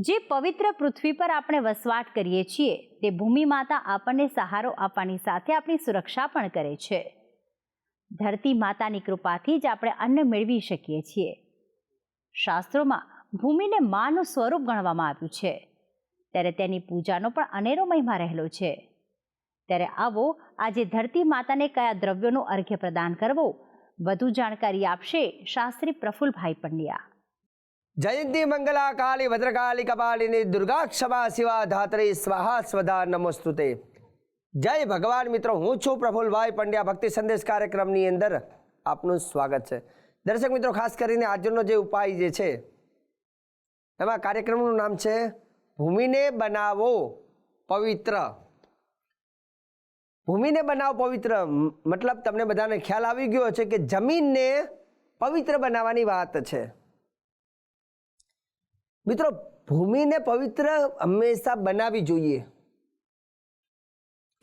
જે પવિત્ર પૃથ્વી પર આપણે વસવાટ કરીએ છીએ, તે ભૂમિ માતા આપણને સહારો આપવાની સાથે આપણી સુરક્ષા પણ કરે છે. ધરતી માતાની કૃપાથી જ આપણે અન્ન મેળવી શકીએ છીએ. શાસ્ત્રોમાં ભૂમિને માનું સ્વરૂપ ગણવામાં આવ્યું છે. ત્યારે તેની પૂજાનો પણ અનેરો મહિમા રહેલો છે. ત્યારે આવો, આજે ધરતી માતાને કયા દ્રવ્યોનું અર્ઘ્ય પ્રદાન કરવો, વધુ જાણકારી આપશે શાસ્ત્રી પ્રફુલભાઈ પંડ્યા. જયંતી મંગલા કાળી ભદ્રકાળી કપાલિની દુર્ગા ક્ષમા શિવા ધાત્રી, સ્વાહા સ્વધા નમસ્તુતે. જય ભગવાન મિત્રો, હું છું પ્રફુલભાઈ પંડ્યા. ભક્તિ સંદેશ કાર્યક્રમની અંદર આપનું સ્વાગત છે. દર્શક મિત્રો, ખાસ કરીને આજનો જે ઉપાય જે છે, એમાં કાર્યક્રમનું નામ છે, ભૂમિને બનાવો પવિત્ર. ભૂમિને બનાવો પવિત્ર મતલબ તમને બધાને ખ્યાલ આવી ગયો છે કે જમીનને પવિત્ર બનાવવાની વાત છે. મિત્રો, ભૂમિને પવિત્ર હંમેશા બનાવવી જોઈએ.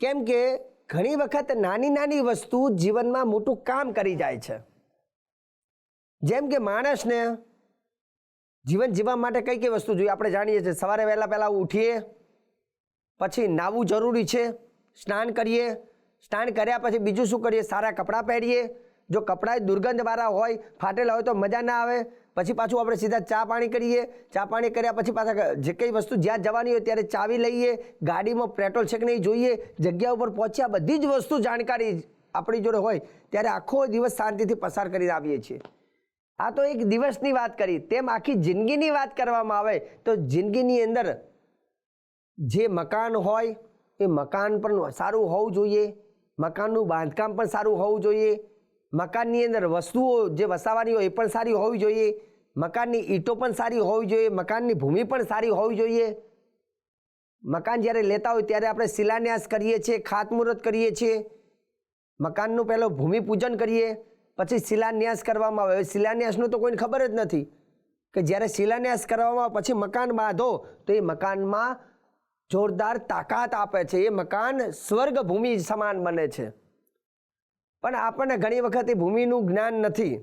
કેમ કે ઘણી વખત નાની નાની વસ્તુ જીવનમાં મોટું કામ કરી જાય છે. જેમ કે માણસને જીવન જીવવા માટે કઈ કઈ વસ્તુ જોઈએ? આપણે જાણીએ છીએ, સવારે વહેલા પહેલાં ઉઠીએ, પછી નાવું જરૂરી છે, સ્નાન કરીએ, સ્નાન કર્યા પછી બીજું શું કરીએ? સારા કપડાં પહેરીએ. જો કપડાં દુર્ગંધવાળા હોય, ફાટેલા હોય તો મજા ના આવે. પછી પાછું આપણે સીધા ચા પાણી કરીએ. ચા પાણી કર્યા પછી પાછા જે કંઈ વસ્તુ જ્યાં જવાની હોય ત્યારે ચાવી લઈએ, ગાડીમાં પેટ્રોલ છે કે નહીં જોઈએ, જગ્યા ઉપર પહોંચ્યા બધી જ વસ્તુ જાણકારી આપણી જોડે હોય ત્યારે આખો દિવસ શાંતિથી પસાર કરીને આવીએ છીએ. આ તો એક દિવસની વાત કરી, તેમ આખી જિંદગીની વાત કરવામાં આવે તો જિંદગીની અંદર જે મકાન હોય એ મકાન પણ સારું હોવું જોઈએ, મકાનનું બાંધકામ પણ સારું હોવું જોઈએ, મકાનની અંદર વસ્તુઓ જે વસાવાની હોય એ પણ સારી હોવી જોઈએ મકાનની ઈંટો પણ સારી હોવી જોઈએ, મકાનની ભૂમિ પણ સારી હોવી જોઈએ. મકાન જ્યારે લેતા હોય ત્યારે આપણે શિલાન્યાસ કરીએ છીએ, ખાતમુહૂર્ત કરીએ છીએ. મકાનનું પહેલું ભૂમિપૂજન કરીએ, પછી શિલાન્યાસ કરવામાં આવે. શિલાન્યાસનું તો કોઈને ખબર જ નથી કે જ્યારે શિલાન્યાસ કરવામાં આવે, પછી મકાન બાંધો, તો એ મકાનમાં જોરદાર તાકાત આપે છે. એ મકાન સ્વર્ગ ભૂમિ સમાન બને છે. પણ આપણને ઘણી વખત એ ભૂમિનું જ્ઞાન નથી.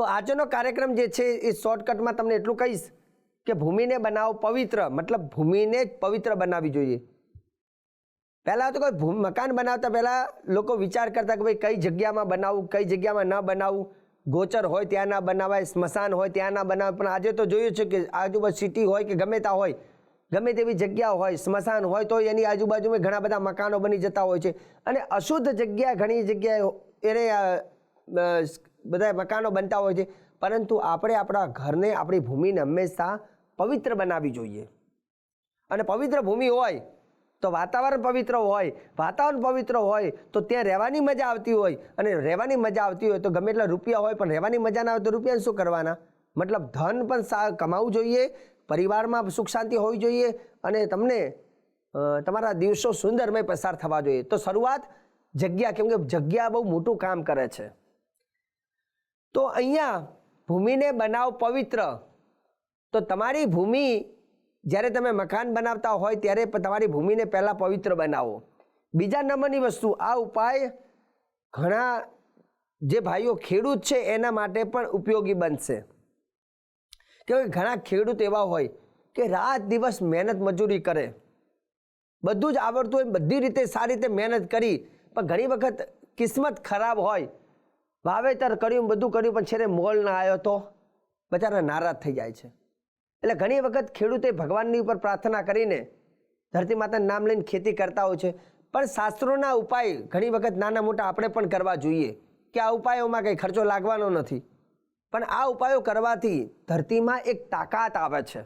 તો આજનો કાર્યક્રમ જે છે, એ શોર્ટકટમાં તમને એટલું કહીશ કે ભૂમિને બનાવો પવિત્ર, મતલબ ભૂમિને જ પવિત્ર બનાવવી જોઈએ. પહેલાં તો કોઈ મકાન બનાવતા પહેલાં લોકો વિચાર કરતા કે ભાઈ કઈ જગ્યામાં બનાવવું કઈ જગ્યામાં ન બનાવવું ગોચર હોય ત્યાં ના બનાવાય, સ્મશાન હોય ત્યાં ના બનાવાય, પણ આજે તો જોયું છે કે આજુબાજુ સિટી હોય કે ગમે ત્યાં હોય, ગમે તેવી જગ્યા હોય, સ્મશાન હોય તો એની આજુબાજુમાં ઘણા બધા મકાનો બની જતા હોય છે. અને અશુદ્ધ જગ્યા ઘણી જગ્યાએ એને બધા મકાનો બનતા હોય છે. પરંતુ આપણે આપણા ઘરને, આપણી ભૂમિને હંમેશા પવિત્ર બનાવવી જોઈએ. અને પવિત્ર ભૂમિ હોય તો વાતાવરણ પવિત્ર હોય, વાતાવરણ પવિત્ર હોય તો ત્યાં રહેવાની મજા આવતી હોય. અને રહેવાની મજા આવતી હોય તો ગમે એટલા રૂપિયા હોય, પણ રહેવાની મજા ના આવે તો રૂપિયા શું કરવાના? મતલબ ધન પણ સા કમાવવું જોઈએ, પરિવારમાં સુખ શાંતિ હોવી જોઈએ અને તમને તમારા દિવસો સુંદરમય પસાર થવા જોઈએ. તો શરૂઆત જગ્યા, કેમ કે જગ્યા બહુ મોટું કામ કરે છે. તો અહીંયા ભૂમિને બનાવ પવિત્ર. તો તમારી ભૂમિ જ્યારે તમે મકાન બનાવતા હોય ત્યારે તમારી ભૂમિને પહેલાં પવિત્ર બનાવો. બીજા નંબરની વસ્તુ, આ ઉપાય ઘણા જે ભાઈઓ ખેડૂત છે એના માટે પણ ઉપયોગી બનશે. કે ઘણા ખેડૂત એવા હોય કે રાત દિવસ મહેનત મજૂરી કરે. બધું જ આવડતું હોય બધી રીતે સારી રીતે મહેનત કરી, પણ ઘણી વખત કિસ્મત ખરાબ હોય વાવેતર કર્યું, બધું કર્યું, પણ છેલ્લે મોલ ના આવ્યો તો? બચારા નારાજ થઈ જાય છે. એટલે ઘણી વખત ખેડૂતે ભગવાનની ઉપર પ્રાર્થના કરીને ધરતી માતાનું નામ લઈને ખેતી કરતા હોય છે. પણ શાસ્ત્રોના ઉપાય ઘણી વખત નાના મોટા આપણે પણ કરવા જોઈએ કે આ ઉપાયોમાં કંઈ ખર્ચો લાગવાનો નથી. પણ આ ઉપાયો કરવાથી ધરતીમાં એક તાકાત આવે છે.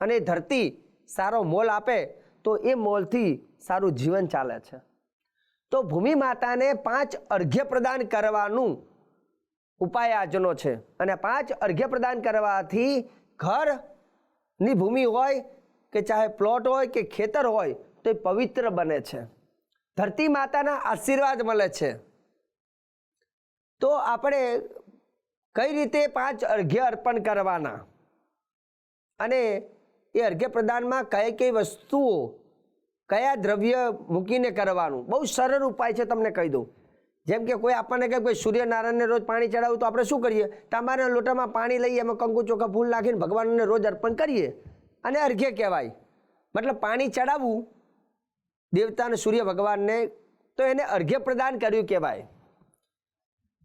અને ધરતી સારો મોલ આપે તો એ મોલથી સારું જીવન ચાલે છે. તો ભૂમિ માતાને પાંચ અર્ઘ્ય પ્રદાન કરવાનું ઉપાય આજનો છે. અને પાંચ અર્ઘ્ય પ્રદાન કરવાથી ઘરની ભૂમિ હોય કે ચાહે પ્લોટ હોય કે ખેતર હોય તો એ પવિત્ર બને છે. ધરતી માતાના આશીર્વાદ મળે છે. તો આપણે કઈ રીતે પાંચ અર્ઘ્ય અર્પણ કરવાના? અને એ અર્ઘ્ય પ્રદાનમાં કઈ કઈ વસ્તુઓ કયા દ્રવ્ય મૂકીને કરવાનું? બહુ સરળ ઉપાય છે તમને કહી દઉં. જેમ કે કોઈ આપણને કહે કોઈ સૂર્યનારાયણને રોજ પાણી ચડાવું તો આપણે શું કરીએ? તાંબાના લોટામાં પાણી લઈએ, એમાં કંકુ ચોખા ફૂલ નાખીને ભગવાનને રોજ અર્પણ કરીએ. અને અર્ઘ્ય કહેવાય. મતલબ પાણી ચડાવવું દેવતાને સૂર્ય ભગવાનને, તો એને અર્ઘ્ય પ્રદાન કર્યું કહેવાય.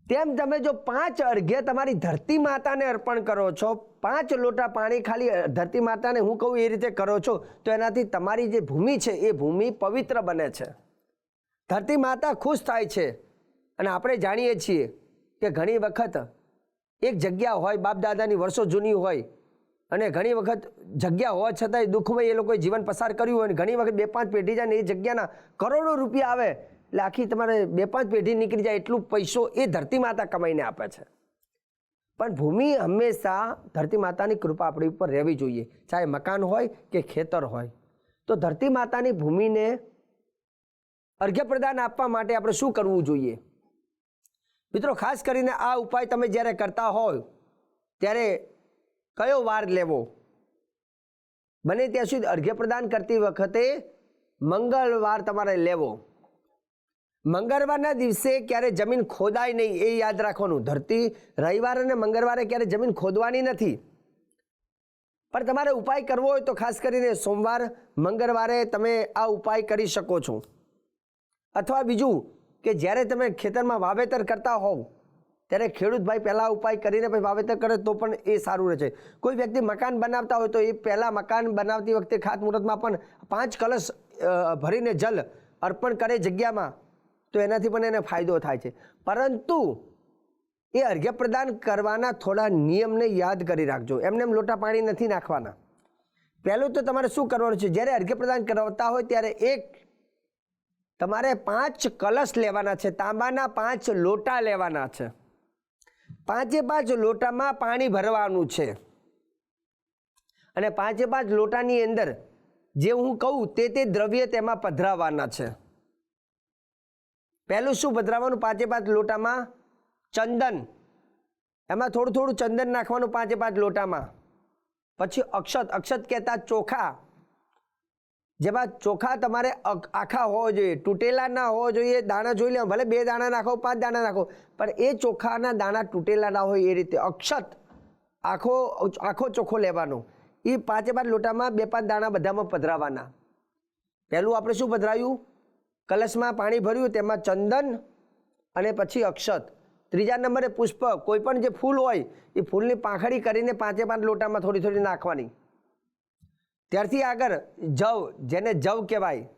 તેમ તમે જો પાંચ અર્ઘ્ય તમારી ધરતી માતાને અર્પણ કરો છો, પાંચ લોટા પાણી ખાલી ધરતી માતાને હું કહું એ રીતે કરો છો, તો એનાથી તમારી જે ભૂમિ છે એ ભૂમિ પવિત્ર બને છે. ધરતી માતા ખુશ થાય છે. અને આપણે જાણીએ છીએ કે ઘણી વખત એક જગ્યા હોય બાપ દાદાની વર્ષો જૂની હોય, અને ઘણી વખત જગ્યા હોવા છતાંય દુઃખમય એ લોકોએ જીવન પસાર કર્યું હોય, અને ઘણી વખત બે પાંચ પેઢી જાય ને એ જગ્યાના કરોડો રૂપિયા આવે એટલે આખી તમારે બે પાંચ પેઢી નીકળી જાય એટલું પૈસો એ ધરતી માતા કમાઈને આપે છે. પણ ભૂમિ હંમેશા ધરતી માતાની કૃપા આપણી ઉપર રહેવી જોઈએ. ચાહે મકાન હોય કે ખેતર હોય. તો ધરતી માતાની ભૂમિને અર્ઘ્ય પ્રદાન આપવા માટે આપણે શું કરવું જોઈએ? મિત્રો, ખાસ કરીને આ ઉપાય તમે જ્યારે કરતા હોય, ત્યારે કયો વાર લેવો? બને ત્યાં સુધી અર્ઘ્ય પ્રદાન કરતી વખતે મંગળવાર તમારે લેવો. મંગળવારના દિવસે ક્યારે જમીન ખોદાય નહીં એ યાદ રાખવાનું. ધરતી રવિવાર અને મંગળવારે ક્યારે જમીન ખોદવાની નથી. પણ તમારે ઉપાય કરવો હોય તો ખાસ કરીને સોમવાર, મંગળવારે તમે આ ઉપાય કરી શકો છો. અથવા બીજું કે જ્યારે તમે ખેતરમાં વાવેતર કરતા હોવ, ત્યારે ખેડૂત ભાઈ પહેલાં ઉપાય કરીને પછી વાવેતર કરે તો પણ એ સારું રહે છે કોઈ વ્યક્તિ મકાન બનાવતા હોય તો એ પહેલાં મકાન બનાવતી વખતે ખાતમુહૂર્તમાં પણ પાંચ કલશ ભરીને જલ અર્પણ કરે જગ્યામાં. તો એનાથી પણ એને ફાયદો થાય છે. પરંતુ એ અર્ઘ્ય પ્રદાન કરવાના થોડા નિયમને યાદ કરી રાખજો. એમને એમ લોટા પાણી નથી નાખવાના. પહેલું તો તમારે શું કરવાનું છે? જ્યારે અર્ઘ્ય પ્રદાન કરાવતા હોય ત્યારે એક તમારે પાંચ કલશ લેવાના છે. તાંબાના પાંચ લોટા લેવાના છે. પાંચે પાંચ લોટામાં પાણી ભરવાનું છે. અને પાંચે પાંચ લોટાની અંદર જે હું કહું તે તે દ્રવ્ય તેમાં પધરાવવાના છે. પહેલું શું પધરાવવાનું પાંચે પાંચ લોટામાં? ચંદન. એમાં થોડું થોડું ચંદન નાખવાનું પાંચે પાંચ લોટામાં. પછી અક્ષત. અક્ષત કહેતા ચોખા. જેમાં ચોખા તમારે આખા હોવા જોઈએ. તૂટેલા ના હોવા જોઈએ. દાણા જોઈ લે. ભલે બે દાણા નાખો, પાંચ દાણા નાખો. પણ એ ચોખાના દાણા તૂટેલા ના હોય એ રીતે. અક્ષત. આખો આખો ચોખ્ખો લેવાનો. એ પાંચે પાંચ લોટામાં બે પાંચ દાણા બધામાં પધરાવાના. પહેલું આપણે શું પધરાયું? કલશમાં પાણી ભર્યું, તેમાં ચંદન અને પછી અક્ષત. ત્રીજા નંબરે પુષ્પ. કોઈ પણ જે ફૂલ હોય, એ ફૂલની પાંખડી કરીને પાંચે પાંચ લોટામાં થોડી થોડી નાખવાની. ત્યારથી આગળ જવ, જેને જવ કહેવાય.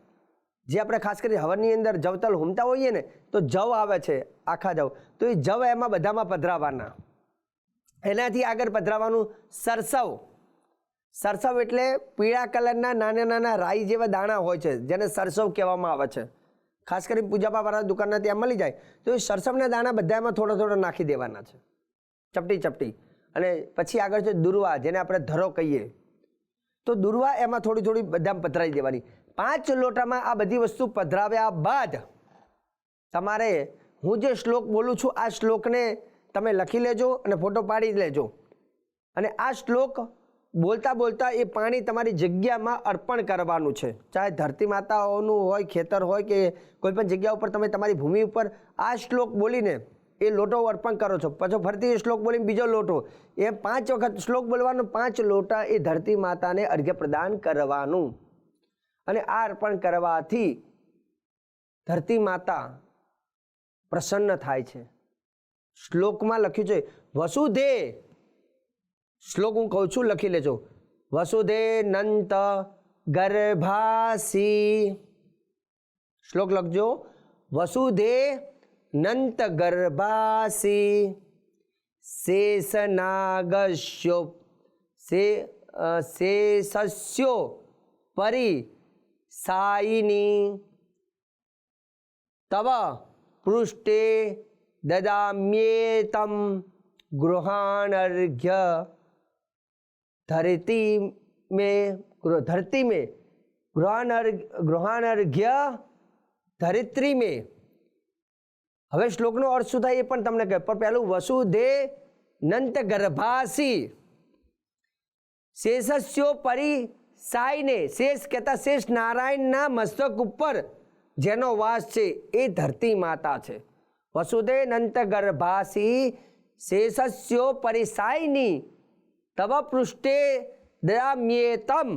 જે આપણે ખાસ કરી હવનની અંદર જવતલ હુમતા હોઈએ ને, તો જવ આવે છે, આખા જવ. તો એ જવ એમાં બધામાં પધરાવાના. એનાથી આગળ પધરાવાનું સરસવ. સરસવ એટલે પીળા કલરના નાના નાના રાઈ જેવા દાણા હોય છે, જેને સરસવ કહેવામાં આવે છે. ખાસ કરી પૂજાપાવાળા દુકાનના ત્યાં મળી જાય, તો એ સરસવના દાણા બધામાં થોડા થોડા નાખી દેવાના છે. ચપટી ચપટી. અને પછી આગળ છે દુર્વા, જેને આપણે ધરો કહીએ. તો દુર્વા એમાં થોડી થોડી બધામાં પધરાવી દેવાની. પાંચ લોટામાં આ બધી વસ્તુ પધરાવ્યા બાદ તમારે, હું જે શ્લોક બોલું છું, આ શ્લોકને તમે લખી લેજો અને ફોટો પાડી લેજો. અને આ શ્લોક બોલતા બોલતા એ પાણી તમારી જગ્યામાં અર્પણ કરવાનું છે. ચાહે ધરતી માતાઓનું હોય, ખેતર હોય કે કોઈ પણ જગ્યા ઉપર તમે તમારી ભૂમિ ઉપર આ શ્લોક બોલીને એ લોટો અર્પણ કરો છો. પછી ફરીથી એ શ્લોક બોલીને બીજો લોટો. એ પાંચ વખત શ્લોક બોલવાનો, પાંચ લોટા એ ધરતી માતાને અર્ઘ્ય પ્રદાન કરવાનું. અને આ અર્પણ કરવાથી ધરતી માતા પ્રસન્ન થાય છે. શ્લોકમાં લખ્યું છે, વસુધે શ્લોક હું કહું છું, લખી લેજો. વસુધે નંત ગર્ભાસી. શ્લોક લખજો. વસુધે નંત ગર્ભાસી. શેષનાગસ્યો. શે શેષસ્યો પરી સાયિની. તવ પૃષ્ઠે દદામ્યેતમ ગૃહાણર્ઘ્ય. ધરતી में गृह- धरती में ગૃહાનર્ઘ ગૃહાનર્ઘ્ય ધરિત્રી में હવે શ્લોકનો અર્થ શું થાય એ પણ તમને કહે પણ પહેલું વસુધે નંત ગર્ભાસી શેષસ્યો પરી સાઈને શેષ કહેતા શેષ નારાયણના મસ્તક ઉપર જેનો વાસ છે એ ધરતી માતા છે વસુદે નંત ગર્ભાસી શેષસ્યો પરિસાયની તવ પૃષ્ઠે દયામ્યેતમ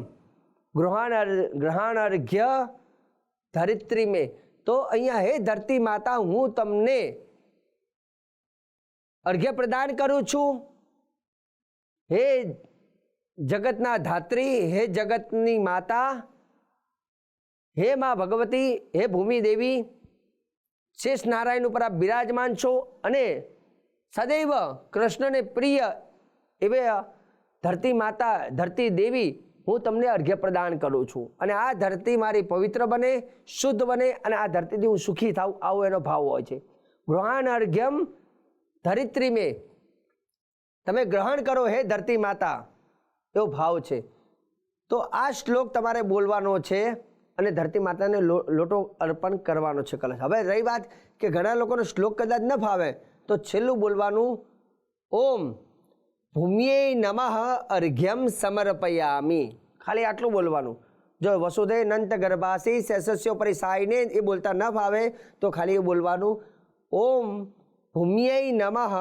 ગૃહાણ ગ્રહણાર્ઘ્ય ધરિત્રી મેં તો અહીંયા હે ધરતી માતા હું તમને અર્ઘ્ય પ્રદાન કરું છું। હે જગતના ધાત્રી, હે જગતની માતા, હે માં ભગવતી, હે ભૂમિ દેવી, શેષ નારાયણ ઉપર આપ બિરાજમાન છો અને સદૈવ કૃષ્ણને પ્રિય એવે ધરતી માતા, ધરતી દેવી હું તમને અર્ઘ્ય પ્રદાન કરું છું. અને આ ધરતી મારી પવિત્ર બને, શુદ્ધ બને અને આ ધરતીથી હું સુખી થાઉં, આવો એનો ભાવ હોય છે. ગૃહાણ અર્ઘ્યમ ધરિત્રી મેં. તમે ગ્રહણ કરો હે ધરતી માતા, એવો ભાવ છે. તો આ શ્લોક તમારે બોલવાનો છે અને ધરતી માતાને લોટો અર્પણ કરવાનો છે કલશ. હવે રહી વાત કે ઘણા લોકોનો શ્લોક કદાચ ન ફાવે, તો છેલ્લું બોલવાનું ઓમ. ભૂમિએ નમઃ અર્ઘ્યમ સમર્પયામી. ખાલી આટલું બોલવાનું. જો વસુધે નંત ગર્ભાસી શેષસ્યો પરિસાઈને એ બોલતા ન ફાવે, તો ખાલી એ બોલવાનું. ઓમ ભૂમિએ નમઃ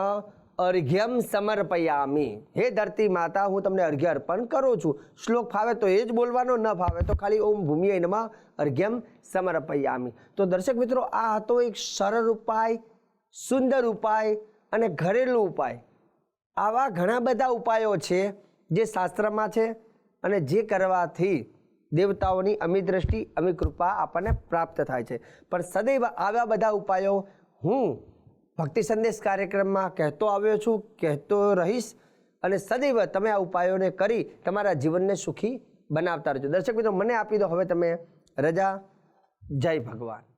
અર્ઘ્યમ સમર્પયામી. હે ધરતી માતા, હું તમને અર્ઘ્ય અર્પણ કરું છું. શ્લોક ફાવે તો એ જ બોલવાનો, ન ફાવે તો ખાલી ઓમ ભૂમિએ નમઃ અર્ઘ્યમ સમર્પયામી. તો દર્શક મિત્રો, આ હતો એક સરળ ઉપાય, સુંદર ઉપાય અને ઘરેલું ઉપાય. આવા ઘણા બધા ઉપાયો છે જે શાસ્ત્રમાં છે અને જે કરવાથી દેવતાઓની અમી દ્રષ્ટિ અમી કૃપા આપણને પ્રાપ્ત થાય છે. પણ સદૈવ આવા બધા ઉપાયો હું ભક્તિ સંદેશ કાર્યક્રમમાં કહેતો આવ્યો છું, કહેતો રહીશ અને સદૈવ તમે આ ઉપાયોને કરી તમારા જીવનને સુખી બનાવતા રહેજો. દર્શક મિત્રો, મને આપી દો. હવે તમે રજા. જય ભગવાન.